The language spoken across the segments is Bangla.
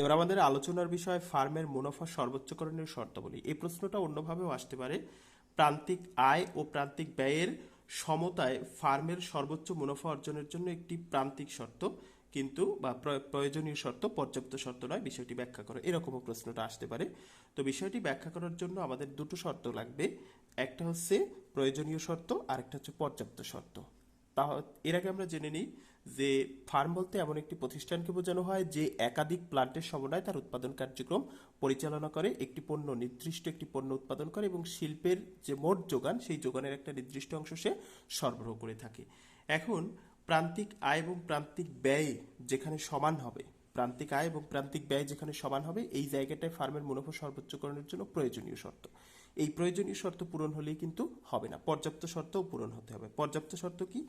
এবার আমাদের আলোচনার বিষয় ফার্মের মুনাফা সর্বোচ্চকরণের শর্তাবলী। এই প্রশ্নটা অন্যভাবেও আসতে পারে। প্রান্তিক আয় ও প্রান্তিক ব্যয়ের সমতায় ফার্মের সর্বোচ্চ মুনাফা অর্জনের জন্য একটি প্রান্তিক শর্ত, কিন্তু বা প্র- প্রয়োজনীয় শর্ত, পর্যাপ্ত শর্ত নয়, বিষয়টি ব্যাখ্যা করো। এরকমও প্রশ্নটা আসতে পারে। তো বিষয়টি ব্যাখ্যা করার জন্য আমাদের দুটো শর্ত লাগবে। একটা হচ্ছে প্রয়োজনীয় শর্ত আর একটা হচ্ছে পর্যাপ্ত শর্ত। তা এর আগে আমরা জেনে নিই যে ফার্ম বলতে এমন একটি প্রতিষ্ঠানকে বোঝানো হয় যে একাধিক প্লান্টের সমন্বয়ে তার উৎপাদন কার্যক্রম পরিচালনা করে, একটি পণ্য নির্দিষ্ট একটি পণ্য উৎপাদন করে এবং শিল্পের যে মোট যোগান, সেই যোগানের একটা নির্দিষ্ট অংশ সে সরবরাহ করে থাকে। এখন প্রান্তিক আয় এবং প্রান্তিক ব্যয় যেখানে সমান হবে, প্রান্তিক আয় এবং প্রান্তিক ব্যয় যেখানে সমান হবে, এই জায়গাটায় ফার্মের মুনাফা সর্বোচ্চকরণের জন্য প্রয়োজনীয় শর্ত। এই প্রয়োজনীয় শর্ত পূরণ হলেই কিন্তু হবে না। পর্যাপ্ত শর্তও পূরণ হতে হবে। পর্যাপ্ত শর্ত কি?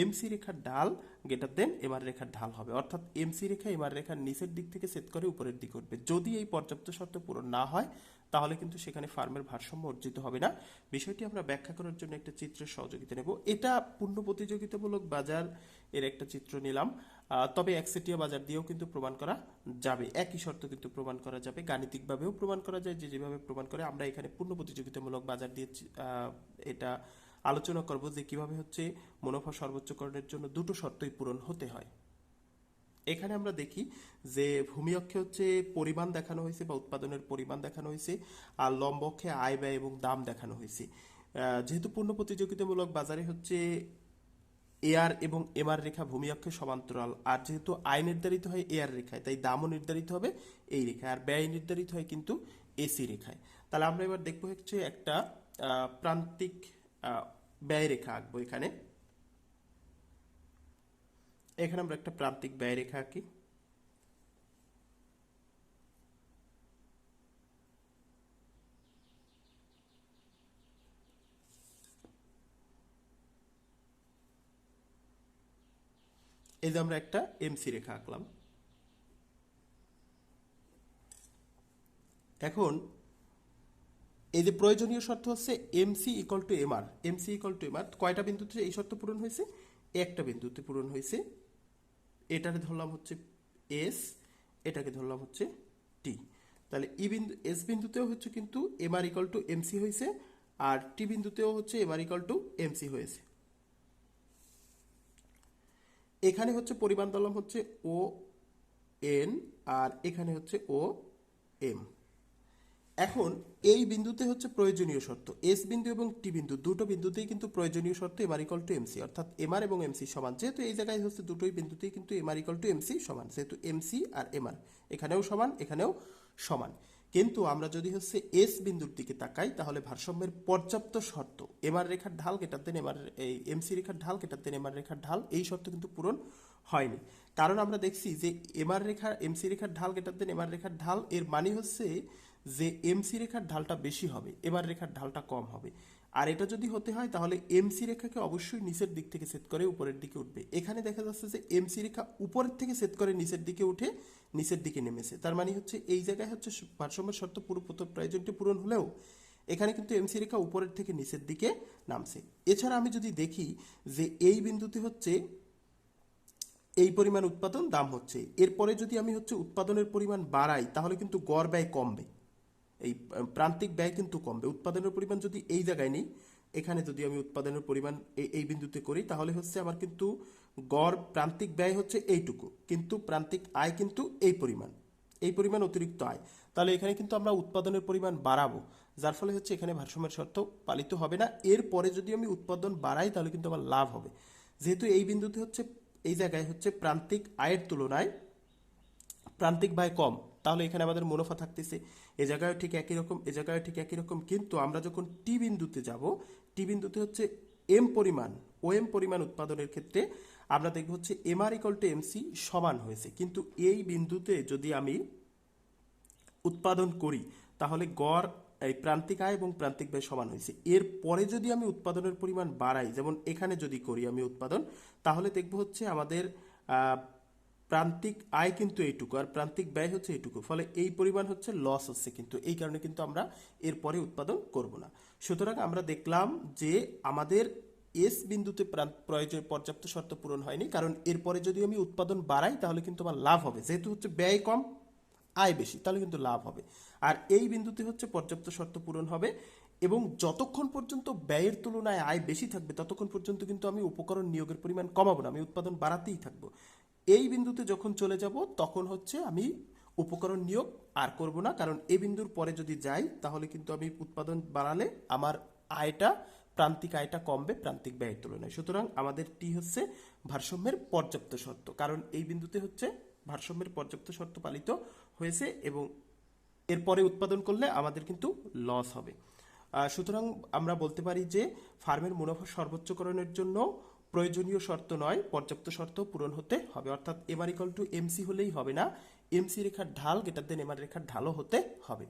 এমসি রেখার ঢাল গেটার দেন এমআর রেখার ঢাল হবে। অর্থাৎ এমসি রেখা এমআর রেখার নিচের দিক থেকে সেট করে উপরের দিকে উঠবে। যদি এই পর্যাপ্ত শর্ত পূরণ না হয়, তাহলে কিন্তু সেখানে ফার্মের ভারসাম্য অর্জিত হবে না। বিষয়টি আমরা ব্যাখ্যা করার জন্য একটা চিত্রের সহযোগিতা নেব। এটা পূর্ণ প্রতিযোগিতামূলক বাজার এর একটা চিত্র নিলাম। তবে একচেটিয়া বাজার দিয়েও কিন্তু প্রমাণ করা যাবে। একই শর্ত কিন্তু প্রমাণ করা যাবে। গাণিতিকভাবেও প্রমাণ করা যায়, যে যেভাবে প্রমাণ করে আমরা এখানে পূর্ণ প্রতিযোগিতামূলক বাজার দিয়ে এটা আলোচনা করব যে কীভাবে হচ্ছে মুনাফা সর্বোচ্চকরণের জন্য দুটো শর্তই পূরণ হতে হয়। এখানে আমরা দেখি যে ভূমি অক্ষে হচ্ছে পরিমাণ দেখানো হয়েছে বা উৎপাদনের পরিমাণ দেখানো হয়েছে, আর লম্ব অক্ষে আয়, ব্যয় এবং দাম দেখানো হয়েছে। যেহেতু পূর্ণ প্রতিযোগিতামূলক বাজারে হচ্ছে এআর এবং এমআর রেখা ভূমি অক্ষে সমান্তরাল। আর যেহেতু আয় নির্ধারিত হয় এআর রেখায়, তাই দামও নির্ধারিত হবে এই রেখায়। আর ব্যয় নির্ধারিত হয় কিন্তু এসি রেখায়। তাহলে আমরা এবার দেখব হচ্ছে একটা প্রান্তিক ব্যয় রেখা আঁকবো এখানে। এখানে আমরা একটা প্রান্তিক ব্যয় রেখা আঁকি। এই যে আমরা একটা এমসি রেখা আঁকলাম। এখন এই যে প্রয়োজনীয় শর্ত হচ্ছে MC equal to M MR MC equal to MR কয়টা বিন্দুতে এই শর্ত পূরণ হয়েছে? একটা বিন্দুতে পূরণ হয়েছে। এটাকে ধরলাম হচ্ছে এস এটাকে ধরলাম হচ্ছে টি তাহলে ই বিন্দু এস বিন্দুতেও হচ্ছে কিন্তু এমআর ইকুয়াল টু এমসি হয়েছে, আর টি বিন্দুতেও হচ্ছে M MR equal to MC হয়েছে। এখানে হচ্ছে পরিমাণ দলম হচ্ছে ও এন আর এখানে হচ্ছে ও এম এখন এই বিন্দুতে হচ্ছে প্রয়োজনীয় শর্ত এস বিন্দু এবং টি বিন্দু, দুটো বিন্দুতেই কিন্তু প্রয়োজনীয় শর্ত এমআর ইকল টু এমসি অর্থাৎ এমআর এবং এমসি সমান। যেহেতু এই জায়গায় হচ্ছে দুটোই বিন্দুতেই কিন্তু এমআর ইকল টু এমসি সমান, যেহেতু এমসি আর এমআর এখানেও সমান এখানেও সমান। কিন্তু আমরা যদি হচ্ছে এস বিন্দুর দিকে তাকাই, তাহলে ভারসাম্যের পর্যাপ্ত শর্ত এমআর রেখার ঢাল কেটার দেন এমআর এই এমসি রেখার ঢাল কেটার দেন এমআর রেখার ঢাল, এই শর্ত কিন্তু পূরণ হয়নি। কারণ আমরা দেখছি যে এমআর রেখা এমসি রেখার ঢাল কেটার দেন এমআর রেখার ঢাল, এর মানে হচ্ছে যে এমসি রেখার ঢালটা বেশি হবে এবার রেখার ঢালটা কম হবে। আর এটা যদি হতে হয়, তাহলে এমসি রেখাকে অবশ্যই নিচের দিক থেকে সেট করে উপরের দিকে উঠবে। এখানে দেখা যাচ্ছে যে এমসি রেখা উপরের থেকে সেট করে নিচের দিকে উঠে নিচের দিকে নেমেছে। তার মানে হচ্ছে এই জায়গায় হচ্ছে ভারসাম্যের শর্ত পুরো প্রথম প্রয়োজনটি পূরণ হলেও এখানে কিন্তু এমসি রেখা উপরের থেকে নিচের দিকে নামছে। এছাড়া আমি যদি দেখি যে এই বিন্দুতে হচ্ছে এই পরিমাণ উৎপাদন দাম হচ্ছে। এরপরে যদি আমি হচ্ছে উৎপাদনের পরিমাণ বাড়াই, তাহলে কিন্তু গড় ব্যয় কমবে। এই প্রান্তিক ব্যয় কিন্তু কমবে উৎপাদনের পরিমাণ যদি এই জায়গায় নেই, এখানে যদি আমি উৎপাদনের পরিমাণ এই বিন্দুতে করি, তাহলে হচ্ছে আমার কিন্তু গড় প্রান্তিক ব্যয় হচ্ছে এইটুকু। কিন্তু প্রান্তিক আয় কিন্তু এই পরিমাণ। এই পরিমাণ অতিরিক্ত আয়। তাহলে এখানে কিন্তু আমরা উৎপাদনের পরিমাণ বাড়াবো, যার ফলে হচ্ছে এখানে ভারসাম্যের শর্ত পালিত হবে না। এরপরে যদি আমি উৎপাদন বাড়াই, তাহলে কিন্তু আমার লাভ হবে। যেহেতু এই বিন্দুতে হচ্ছে, এই জায়গায় হচ্ছে প্রান্তিক আয়ের তুলনায় প্রান্তিক ব্যয় কম, তাহলে এখানে আমাদের মুনাফা থাকতেছে। এ জায়গায় ঠিক একই রকম, এ জায়গায় ঠিক একই রকম, কিন্তু আমরা যখন টি বিন্দুতে যাব, টি বিন্দুতে হচ্ছে এম পরিমাণ ও এম পরিমাণ উৎপাদনের ক্ষেত্রে আমরা দেখব হচ্ছে এমআর ইকল টু এমসি সমান হয়েছে। কিন্তু এই বিন্দুতে যদি আমি উৎপাদন করি, তাহলে গড়, এই প্রান্তিক আয় এবং প্রান্তিক ব্যয় সমান হয়েছে। এর পরে যদি আমি উৎপাদনের পরিমাণ বাড়াই, যেমন এখানে যদি করি আমি উৎপাদন, তাহলে দেখব হচ্ছে আমাদের প্রান্তিক আয় কিন্তু এইটুকু আর প্রান্তিক ব্যয় হচ্ছে এইটুকু। ফলে এই পরিমাণ হচ্ছে লস হচ্ছে কিন্তু, এই কারণে কিন্তু আমরা এরপরে উৎপাদন করব না। সুতরাং আমরা দেখলাম যে আমাদের এস বিন্দুতে প্রয়োজন পর্যাপ্ত শর্ত পূরণ হয়নি, কারণ এরপরে যদি আমি উৎপাদন বাড়াই, তাহলে কিন্তু আমার লাভ হবে। যেহেতু হচ্ছে ব্যয় কম, আয় বেশি, তাহলে কিন্তু লাভ হবে। আর এই বিন্দুতে হচ্ছে পর্যাপ্ত শর্ত পূরণ হবে এবং যতক্ষণ পর্যন্ত ব্যয়ের তুলনায় আয় বেশি থাকবে, ততক্ষণ পর্যন্ত কিন্তু আমি উপকরণ নিয়োগের পরিমাণ কমাবো না, আমি উৎপাদন বাড়াতেই থাকব। এই বিন্দুতে যখন চলে যাব, তখন হচ্ছে আমি উপকরণ নিয়োগ আর করব না, কারণ এই বিন্দুর পরে যদি যাই, তাহলে কিন্তু আমি উৎপাদন বাড়ালে আমার আয়টা, প্রান্তিক আয়টা কমবে, প্রান্তিক ব্যয়ের তুলনায়। সুতরাং আমাদের টি হচ্ছে ভারসাম্যের পর্যাপ্ত শর্ত, কারণ এই বিন্দুতে হচ্ছে ভারসাম্যের পর্যাপ্ত শর্ত পালিত হয়েছে এবং এরপরে উৎপাদন করলে আমাদের কিন্তু লস হবে। সুতরাং আমরা বলতে পারি যে ফার্মের মুনাফা সর্বোচ্চকরণের জন্য প্রয়োজনীয় শর্ত নয়, পর্যাপ্ত শর্ত পূরণ হতে হবে। অর্থাৎ এমআর ইকল টু এমসি হলেই হবে না। এমসি রেখার ঢাল গেটার দেন এমআর রেখার ঢালও হতে হবে।